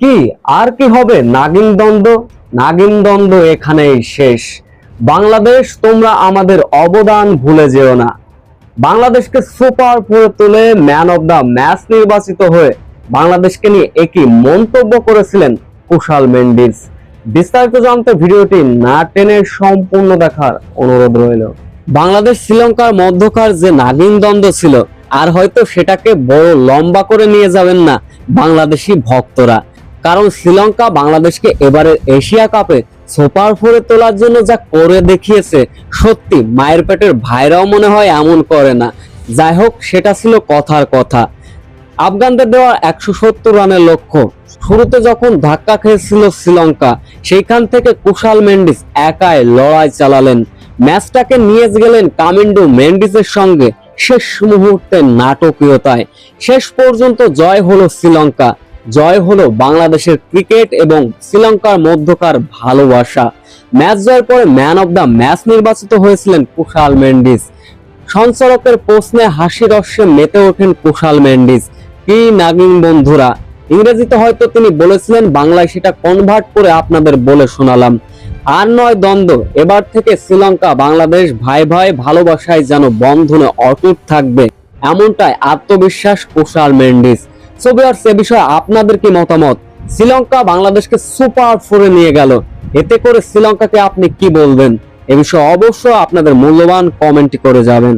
কি? আর কি হবে? নাগিন দ্বন্দ্ব? নাগিন দ্বন্দ্ব এখানেই শেষ। বাংলাদেশ, তোমরা আমাদের অবদান ভুলে যেও না। বাংলাদেশকে সুপার করে তুলে ম্যান অব দ্য ম্যাচ নির্বাচিত হয়ে বাংলাদেশকে নিয়ে একই মন্তব্য করেছিলেন কুশাল মেন্ডিস। বিস্তারিত জানতে ভিডিওটি না টেনে সম্পূর্ণ দেখার অনুরোধ রইল। বাংলাদেশ, শ্রীলঙ্কার মধ্যকার যে নাগিন দ্বন্দ্ব ছিল, আর হয়তো সেটাকে বড় লম্বা করে নিয়ে যাবেন না বাংলাদেশি ভক্তরা। কারণ শ্রীলঙ্কা বাংলাদেশকে এবারের এশিয়া কাপে সুপার ফোরে তোলার জন্য যা করে দেখিয়েছে, সত্যি মায়ের পেটের ভাইরাও মনে হয় এমন করে না। যাই হোক, সেটা ছিল কথার কথা। আফগানদের দেওয়া একশো সত্তর রানের লক্ষ্য। শুরুতে যখন ধাক্কা খেয়েছিল শ্রীলঙ্কা, সেইখান থেকে কুশাল মেন্ডিস একাই লড়াই চালালেন। ম্যাচটাকে নিয়ে গেলেন কামিন্ডো মেন্ডিসের সঙ্গে। শেষ মুহূর্তে নাটকীয়তায়। শেষ পর্যন্ত জয় হলো শ্রীলঙ্কা। জয় হলো বাংলাদেশের ক্রিকেট এবং শ্রীলঙ্কার মধ্যকার ভালোবাসা। ম্যাচ জয়ের পরে ম্যান অব দ্য ম্যাচ নির্বাচিত হয়েছিলেন কুশাল মেন্ডিস। সঞ্চালকের প্রশ্নে হাসি রস্যে মেতে ওঠেন কুশাল মেন্ডিস। কি নাগিন বন্ধুরা? ইংরেজিতে হয়তো তিনি বলেছিলেন, বাংলায় সেটা কনভার্ট করে আপনাদের বলে শোনালাম। আর নয় দ্বন্দ্ব, এবার থেকে শ্রীলঙ্কা বাংলাদেশ ভাই ভাই ভালোবাসায় যেন বন্ধনে অটুট থাকবে, এমনটাই আত্মবিশ্বাস কুশাল মেন্ডিস। সোভিয়ার এ বিষয়ে আপনাদের কি মতামত? শ্রীলঙ্কা বাংলাদেশকে সুপার ফোরে নিয়ে গেল। এতে করে শ্রীলঙ্কাকে আপনি কি বলবেন? এ বিষয়ে অবশ্যই আপনাদের মূল্যবান কমেন্ট করে যাবেন।